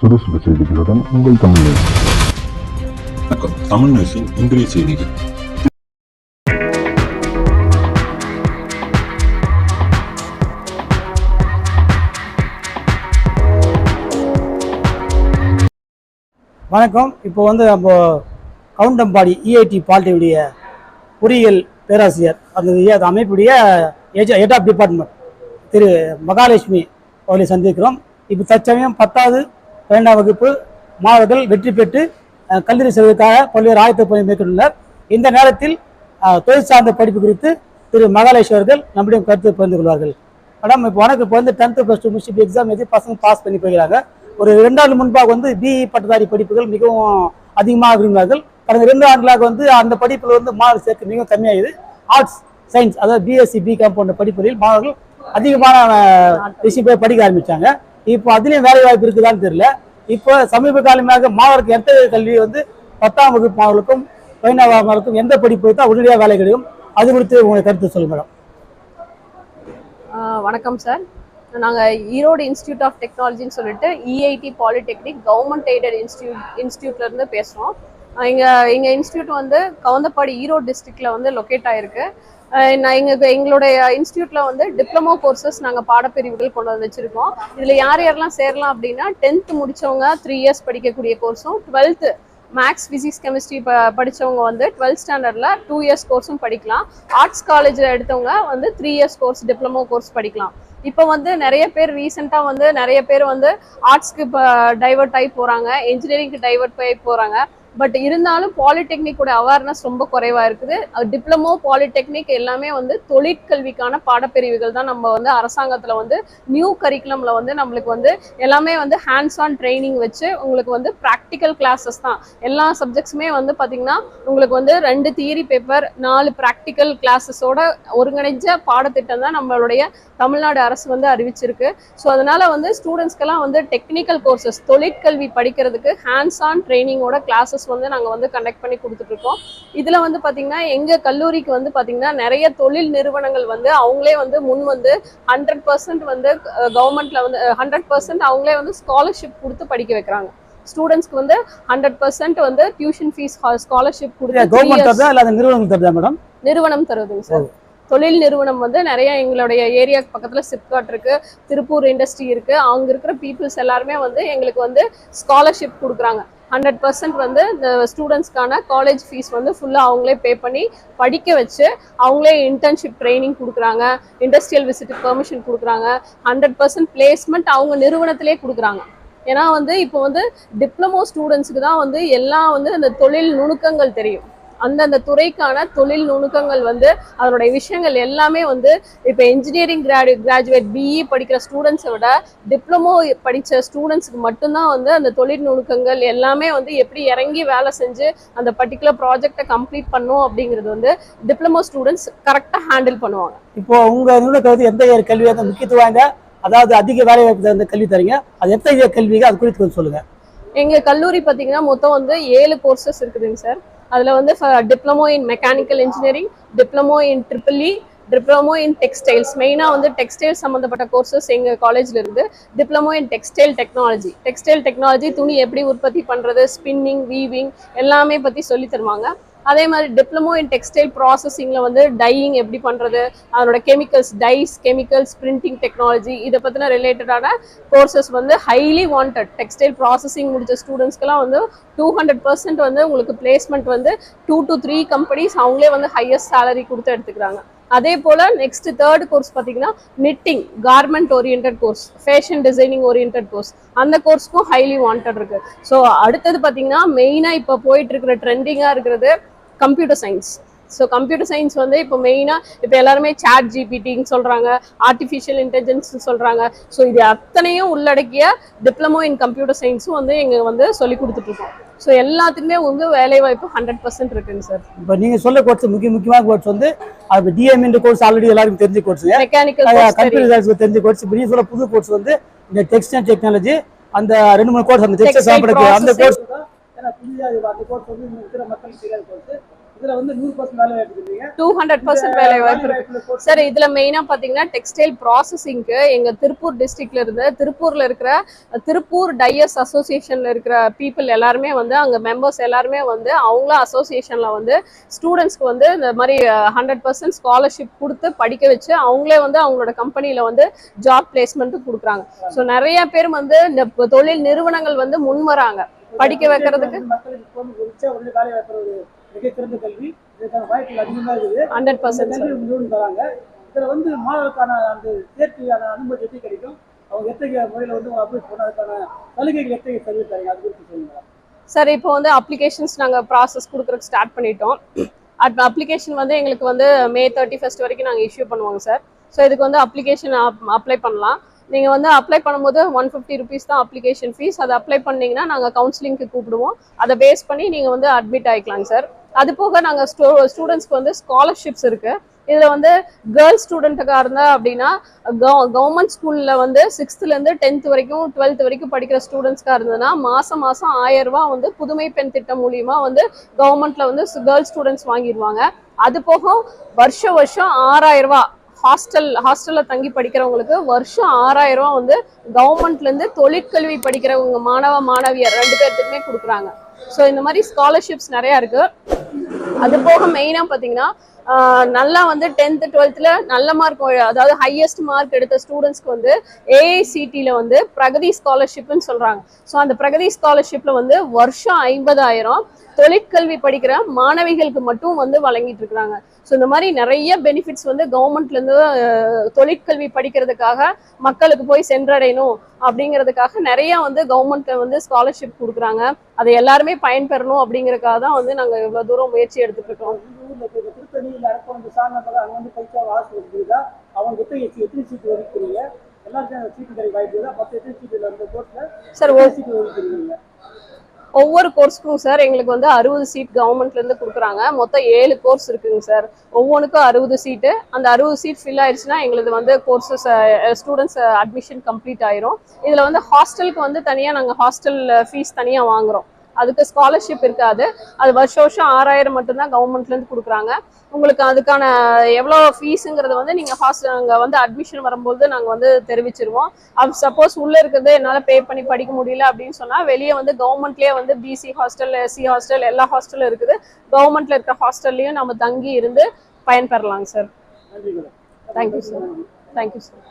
சுடு சுடு செய்திகளுடன் உங்கள் தமிழ் நியூஸ். வணக்கம். தமிழ் நியூஸின் இன்றைய செய்திகள். வணக்கம். இப்போ வந்து நம்ம கவுண்டம்பாடி E இஐடி பாலிட்டியுடைய பொறியியல் பேராசிரியர் அந்த அமைப்புடைய head of department Thiru Mahalakshmi அவர்களை சந்திக்கிறோம். இப்போ தற்சமயம் பத்தாவது பன்னெண்டாம் வகுப்பு மாணவர்கள் வெற்றி பெற்று கல்லூரி செல்வதற்காக பல்வேறு ஆயத்த பணி மேற்கொண்டுள்ளனர். இந்த நேரத்தில் தொழில் சார்ந்த படிப்பு குறித்து திரு. மகாலேஷ் அவர்கள் நம்மிடம் கருத்து பகிர்ந்து கொள்வார்கள். மேடம் இப்போ உனக்கு இப்போ வந்து டென்த்து ப்ளஸ் டூ முடிச்சு எக்ஸாம் எழுதி பசங்க பாஸ் பண்ணி போகிறாங்க ஒரு ரெண்டு ஆண்டு முன்பாக வந்து பிஇ பட்டதாரி படிப்புகள் மிகவும் அதிகமாக விரும்பினார்கள். கடந்த ரெண்டு ஆண்டுகளாக வந்து அந்த படிப்பில் வந்து மாணவர் சேர்க்கை மிகவும் கம்மியாகுது ஆர்ட்ஸ் சயின்ஸ் அதாவது பிஎஸ்சி பிகாம் போன்ற படிப்புகளில் மாணவர்கள் அதிகமான விஷயம் போய் படிக்க ஆரம்பித்தாங்க இப்போ அதுலேயும் வேலை வாய்ப்பு இருக்குதான்னு தெரியல. இப்போ சமீப காலமாக மாணவருக்கு எந்த கல்வி வந்து பத்தாம் வகுப்பு மாணவர்களுக்கும் பதினாறாம் மாணவர்களுக்கும் எந்த படிப்பு தான் உடனடியாக வேலை கிடைக்கும்? அது குறித்து உங்களை கருத்து சொல்லுங்க மேடம். ஆஹ் வணக்கம் சார். நாங்கள் ஈரோடு இன்ஸ்டியூட் ஆஃப் டெக்னாலஜின்னு சொல்லிட்டு EIT polytechnic government aided institute இன்ஸ்டியூட்லேருந்து பேசுகிறோம் எங்கள் எங்கள் இன்ஸ்டியூட் வந்து கவுந்தப்பாடி ஈரோடு டிஸ்ட்ரிக்டில் வந்து லொக்கேட் ஆகிருக்கு நான் எங்கள் எங்களுடைய இன்ஸ்டியூட்டில் வந்து டிப்ளமோ கோர்சஸ் நாங்கள் பாடப்பிரிவுகள் கொண்டு வந்து வச்சுருக்கோம். இதில் யார் யாரெல்லாம் சேரலாம் அப்படின்னா டென்த்து முடிச்சவங்க த்ரீ இயர்ஸ் படிக்கக்கூடிய கோர்ஸும் டுவெல்த்து மேக்ஸ் ஃபிசிக்ஸ் கெமிஸ்ட்ரி ப படித்தவங்க வந்து டுவெல்த் ஸ்டாண்டர்டில் டூ இயர்ஸ் கோர்ஸும் படிக்கலாம். ஆர்ட்ஸ் காலேஜில் எடுத்தவங்க வந்து three years course diploma course படிக்கலாம். இப்போ வந்து நிறைய பேர் ரீசெண்டாக வந்து நிறைய பேர் வந்து ஆர்ட்ஸ்க்கு இப்போ டைவர்ட் ஆகி போகிறாங்க இன்ஜினியரிங்க்கு டைவர்ட் ஆகி போகிறாங்க பட் இருந்தாலும் பாலிடெக்னிக்கோட அவேர்னஸ் ரொம்ப குறைவாக இருக்குது. டிப்ளமோ பாலிடெக்னிக் எல்லாமே வந்து தொழிற்கல்விக்கான பாடப்பிரிவுகள் தான் நம்ம வந்து அரசாங்கத்தில் வந்து நியூ கரிக்குலமில் வந்து நம்மளுக்கு வந்து எல்லாமே வந்து ஹேண்ட்ஸ் ஆன் ட்ரைனிங் வச்சு உங்களுக்கு வந்து ப்ராக்டிக்கல் கிளாஸஸ் தான். எல்லா சப்ஜெக்ட்ஸுமே வந்து பார்த்திங்கன்னா உங்களுக்கு வந்து ரெண்டு தியரி பேப்பர் நாலு ப்ராக்டிக்கல் கிளாஸஸோட ஒருங்கிணைஞ்ச பாடத்திட்டம் தான் நம்மளுடைய தமிழ்நாடு அரசு வந்து அறிவிச்சிருக்கு. ஸோ அதனால் வந்து ஸ்டூடெண்ட்ஸ்க்கெல்லாம் வந்து டெக்னிக்கல் கோர்சஸ் தொழிற்கல்வி படிக்கிறதுக்கு ஹேண்ட்ஸ் ஆன் ட்ரைனிங்கோட கிளாஸஸ் வந்து நாங்கள் வந்து கண்டக்ட் பண்ணி கொடுத்துட்ருக்கோம். இதில் வந்து பார்த்தீங்கன்னா எங்கள் கல்லூரிக்கு வந்து பார்த்தீங்கன்னா நிறைய தொழில் நிறுவனங்கள் வந்து அவங்களே வந்து முன் வந்து ஹண்ட்ரட் பர்சன்ட் வந்து கவர்மெண்ட்ல வந்து ஹண்ட்ரட் பர்சன்ட் அவங்களே வந்து ஸ்காலர்ஷிப் கொடுத்து படிக்க வைக்கிறாங்க. ஸ்டூடெண்ட்ஸ்க்கு வந்து ஹண்ட்ரட் பர்சன்ட் வந்து டியூஷன் ஃபீஸ் ஸ்காலர்ஷிப் கொடுத்து கவர்மெண்ட் years- தருதா மேடம் நிறுவனம் தருதுங்க சார் தொழில் நிறுவனம் வந்து நிறைய எங்களுடைய ஏரியா பக்கத்துல சிப்காட் இருக்கு திருப்பூர் இண்டஸ்ட்ரி இருக்கு. அங்க இருக்கிற பீப்புள்ஸ் எல்லாருமே வந்து எங்களுக்கு வந்து ஸ்காலர்ஷிப் கொடுக்குறாங்க. ஹண்ட்ரட் பர்சன்ட் வந்து இந்த ஸ்டூடெண்ட்ஸ்க்கான காலேஜ் ஃபீஸ் வந்து ஃபுல்லாக அவங்களே பே பண்ணி படிக்க வச்சு அவங்களே இன்டர்ன்ஷிப் ட்ரைனிங் கொடுக்குறாங்க இண்டஸ்ட்ரியல் விசிட்டுக்கு பெர்மிஷன் கொடுக்குறாங்க ஹண்ட்ரட் பர்சன்ட் பிளேஸ்மெண்ட் அவங்க நிறுவனத்திலே கொடுக்குறாங்க. ஏன்னா வந்து இப்போ வந்து டிப்ளமோ ஸ்டூடெண்ட்ஸுக்கு தான் வந்து எல்லாம் வந்து அந்த தொழில் நுணுக்கங்கள் தெரியும். அந்தந்த துறைக்கான தொழில் நுணுக்கங்கள் வந்து அதனுடைய விஷயங்கள் எல்லாமே வந்து இப்போ இன்ஜினியரிங் கிராடு கிராஜுவேட் பிஇ படிக்கிற ஸ்டூடெண்ட்ஸை விட டிப்ளமோ படித்த ஸ்டூடெண்ட்ஸ்க்கு மட்டும்தான் வந்து அந்த தொழில் நுணுக்கங்கள் எல்லாமே வந்து எப்படி இறங்கி வேலை செஞ்சு அந்த பர்டிகுலர் ப்ராஜெக்டை கம்ப்ளீட் பண்ணும் அப்படிங்கிறது வந்து டிப்ளமோ ஸ்டூடெண்ட்ஸ் கரெக்டாக ஹேண்டில் பண்ணுவாங்க. இப்போ உங்க வந்து எந்த இயர் கல்வி வந்து முக்கியத்துவம் வாய்ந்த அதாவது அதிக வேலை வாய்ப்பு தகுந்த கல்வி தரீங்க? அது எந்த இயர் கல்விக்கு அது குறித்து கொஞ்சம் சொல்லுங்க. எங்கள் கல்லூரி பார்த்தீங்கன்னா மொத்தம் வந்து ஏழு கோர்சஸ் இருக்குதுங்க சார். அதில் வந்து diploma in mechanical engineering diploma in triple E diploma in textiles மெயினாக வந்து டெக்ஸ்டைல் சம்மந்தப்பட்ட கோர்சஸ் எங்கள் காலேஜில் இருந்து diploma in textile technology textile technology துணி எப்படி உற்பத்தி பண்ணுறது ஸ்பின்னிங் வீவிங் எல்லாமே பற்றி சொல்லி தருவாங்க. அதே மாதிரி டிப்ளமோ இன் டெக்ஸ்டைல் ப்ராசஸிங்கில் வந்து டையிங் எப்படி பண்ணுறது அதனோட chemicals dyes chemicals printing technology இதை பற்றின ரிலேட்டடான கோர்சஸ் வந்து ஹைலி வாண்டட் டெக்ஸ்டைல் ப்ராசஸிங் முடித்த ஸ்டூடெண்ட்ஸ்க்கெல்லாம் வந்து டூ ஹண்ட்ரட் பர்சன்ட் வந்து உங்களுக்கு பிளேஸ்மெண்ட் வந்து டூ டு த்ரீ கம்பெனிஸ் அவங்களே வந்து ஹையஸ்ட் சேலரி கொடுத்து எடுத்துக்கிறாங்க. அதே போல் நெக்ஸ்ட் தேர்ட் கோர்ஸ் பார்த்தீங்கன்னா knitting garment oriented course fashion designing oriented course அந்த கோர்ஸ்க்கும் ஹைலி வாண்டட் இருக்கு. ஸோ அடுத்தது பார்த்தீங்கன்னா மெயினாக இப்போ போயிட்டு இருக்கிற ட்ரெண்டிங்காக இருக்கிறது computer science so computer science வந்து இப்போ மெயினாக இப்போ எல்லாருமே சாட் ஜிபிடின்னு சொல்கிறாங்க ஆர்டிஃபிஷியல் இன்டெலிஜென்ஸ் சொல்கிறாங்க ஸோ இது அத்தனையும் உள்ளடக்கிய டிப்ளமோ இன் கம்ப்யூட்டர் சயின்ஸும் வந்து எங்கள் வந்து சொல்லி கொடுத்துட்ருக்கோம் ஸோ எல்லாத்துக்குமே வந்து வேலைவாய்ப்பு ஹண்ட்ரட் பர்சன்ட் இருக்குங்க சார். இப்போ நீங்க சொல்ல கோர்ஸ் முக்கிய முக்கியமான கோர்ஸ் வந்து அது டிஎம் என்ற கோர்ஸ் ஆல்ரெடி எல்லாருக்கும் தெரிஞ்ச கோர்ஸ் மெக்கானிக்கல் கம்ப்யூட்டர் சயின்ஸ் தெரிஞ்ச கோர்ஸ் இப்போ நீ சொல்ல புது கோர்ஸ் வந்து இந்த டெக்ஸ்டைல் டெக்னாலஜி அந்த ரெண்டு மூணு கோர்ஸ் அந்த டெக்ஸ்டைல் சாப்பிடுறது அந்த. கோர்ஸ் புதிதாக அந்த கோர்ஸ் வந்து இருக்கிற மக்களுக்கு தெரியாத கோர்ஸ் டூ ஹண்ட்ரட் பர்சன்ட் வேலை வாய்ப்பு இருக்கு. சார் இதுல மெயினா பாத்தீங்கன்னா டெக்ஸ்டைல் ப்ராசஸிங்க்கு எங்க திருப்பூர் டிஸ்ட்ரிக்ட்ல இருந்து திருப்பூர்ல இருக்கிற திருப்பூர் டையர்ஸ் அசோசியேஷன்ல இருக்கிற பீப்புள் எல்லாருமே வந்து அங்க மெம்பர்ஸ் எல்லாருமே வந்து அவங்களும் அசோசியேஷன்ல வந்து ஸ்டூடெண்ட்ஸ்க்கு வந்து இந்த மாதிரி ஹண்ட்ரட் பர்சன்ட் ஸ்காலர்ஷிப் கொடுத்து படிக்க வச்சு அவங்களே வந்து அவங்களோட கம்பெனில வந்து ஜாப் பிளேஸ்மெண்ட்டும் கொடுக்குறாங்க. ஸோ நிறைய பேர் வந்து இந்த தொழில் நிறுவனங்கள் வந்து முன் வராங்க படிக்க வைக்கிறதுக்கு? ஹண்ட்ரட் பர்சன்ட் தராங்க இதுல வந்து மாணவருக்கான அந்த சேர்க்கையான அனுமதி எப்படி கிடைக்கும் அவங்க எத்தகைய முறையில வந்து அப்ளை பண்ணதுக்கான சலுகைகள் எத்தகைய சலுகை தரீங்க அது குறித்து சொல்லுங்க சார் இப்போ வந்து அப்ளிகேஷன்ஸ் நாங்கள் ப்ராசஸ் கொடுக்குறதுக்கு ஸ்டார்ட் பண்ணிட்டோம். அட் அப்ளிகேஷன் வந்து எங்களுக்கு வந்து மே தேர்ட்டி ஃபஸ்ட் வரைக்கும் நாங்கள் இஷ்யூ பண்ணுவோங்க சார். ஸோ இதுக்கு வந்து அப்ளிகேஷன் அப்ளை பண்ணலாம். நீங்கள் வந்து அப்ளை பண்ணும்போது ஒன் ஃபிஃப்டி ருபீஸ் தான் அப்ளிகேஷன் ஃபீஸ் அதை அப்ளை பண்ணீங்கன்னா நாங்கள் கவுன்சிலிங்க்கு கூப்பிடுவோம். அதை பேஸ் பண்ணி நீங்கள் வந்து அட்மிட் ஆகிக்கலாங்க சார் அது போக நாங்கள் ஸ்டூ ஸ்டூடெண்ட்ஸ்க்கு வந்து ஸ்காலர்ஷிப்ஸ் இருக்குது இதில் வந்து கேர்ள்ஸ் ஸ்டூடெண்ட்டுக்காக இருந்தால் அப்படின்னா கவர்மெண்ட் ஸ்கூலில் வந்து சிக்ஸ்த்துலேருந்து டென்த் வரைக்கும் டுவெல்த் வரைக்கும் படிக்கிற ஸ்டூடெண்ட்ஸ்க்காக இருந்ததுன்னா மாதம் மாதம் ஆயிரம் வந்து புதுமை பெண் திட்டம் மூலியமா வந்து கவர்மெண்ட்டில் வந்து கேர்ள்ஸ் ஸ்டூடெண்ட்ஸ் வாங்கிடுவாங்க. அது போக வருஷம் வருஷம் ஆறாயிரம் ஹாஸ்டல் ஹாஸ்டல்ல தங்கி படிக்கிறவங்களுக்கு வருஷம் ஆறாயிரம் ரூபாய் வந்து கவர்மெண்ட்ல இருந்து தொழிற்கல்வி படிக்கிறவங்க மாணவ மாணவியர் ரெண்டு பேர்த்துக்குமே கொடுக்குறாங்க. ஸோ இந்த மாதிரி ஸ்காலர்ஷிப்ஸ் நிறைய இருக்கு. அது போக மெயினாக பார்த்தீங்கன்னா நல்லா வந்து டென்த்து டுவெல்த்தில் நல்ல மார்க் அதாவது ஹையஸ்ட் மார்க் எடுத்த ஸ்டூடெண்ட்ஸ்க்கு வந்து ஏஐசிடியில் வந்து பிரகதி ஸ்காலர்ஷிப்னு சொல்கிறாங்க ஸோ அந்த பிரகதி ஸ்காலர்ஷிப்பில் வந்து வருஷம் ஐம்பதாயிரம் தொழிற்கல்வி படிக்கிற மாணவிகளுக்கு மட்டும் வந்து வழங்கிட்டு இருக்கிறாங்க. ஸோ இந்த மாதிரி நிறைய பெனிஃபிட்ஸ் வந்து கவர்மெண்ட்லேருந்து தொழிற்கல்வி படிக்கிறதுக்காக மக்களுக்கு போய் சென்றடையணும் அப்படிங்கிறதுக்காக நிறைய வந்து கவர்மெண்ட் வந்து ஸ்காலர்ஷிப் கொடுக்குறாங்க. அதை எல்லாருமே பயன்பெறணும் அப்படிங்கறதுக்காக தான் வந்து நாங்கள் இவ்வளோ தூரம் முயற்சி எடுத்துட்டு இருக்கோம். உங்க ஊர்ல இப்ப இந்த திருத்தணி இல்ல அரக்கம் இந்த சார்ந்த அங்க வந்து பைசா ஹாஸ்டல் இருக்குதா அவங்க எத்தனை எத்தனை சீட்டு ஒதுக்கிறீங்க? எல்லாருக்கும் சீட்டு கிடைக்க வாய்ப்பு மொத்தம் எத்தனை சீட்டு அந்த கோர்ஸ்ல சார் எத்தனை சீட்டு ஒதுக்கிறீங்க? ஒவ்வொரு கோர்ஸ்க்கும் சார் எங்களுக்கு வந்து அறுபது சீட் கவர்மெண்ட்ல இருந்து கொடுக்குறாங்க. மொத்தம் ஏழு கோர்ஸ் இருக்குங்க சார் ஒவ்வொன்றுக்கும் அறுபது சீட்டு அந்த அறுபது சீட் ஃபில் ஆயிடுச்சுன்னா எங்களுக்கு வந்து கோர்சஸ் ஸ்டூடெண்ட்ஸ் அட்மிஷன் கம்ப்ளீட் ஆயிரும். இதுல வந்து ஹாஸ்டலுக்கு வந்து தனியா நாங்க ஹாஸ்டல் ஃபீஸ் தனியா வாங்குறோம். அதுக்கு ஸ்காலர்ஷிப் இருக்காது. அது வருஷம் வருஷம் ஆறாயிரம் மட்டும்தான் கவர்மெண்ட்ல இருந்து கொடுக்குறாங்க. உங்களுக்கு அதுக்கான எவ்வளோ ஃபீஸுங்கிறது வந்து நீங்கள் ஹாஸ்டல் அங்கே வந்து அட்மிஷன் வரும்போது நாங்கள் வந்து தெரிவிச்சிருவோம். அது சப்போஸ் உள்ளே இருக்கிறது என்னால் பே பண்ணி படிக்க முடியல அப்படின்னு சொன்னால் வெளியே வந்து கவர்மெண்ட்லேயே வந்து பிசி ஹாஸ்டல் எஸ்சி ஹாஸ்டல் எல்லா ஹாஸ்டலும் இருக்குது. கவர்மெண்ட்டில் இருக்கிற ஹாஸ்டல்லையும் நம்ம தங்கி இருந்து பயன்பெறலாங்க sir thank you sir thank you sir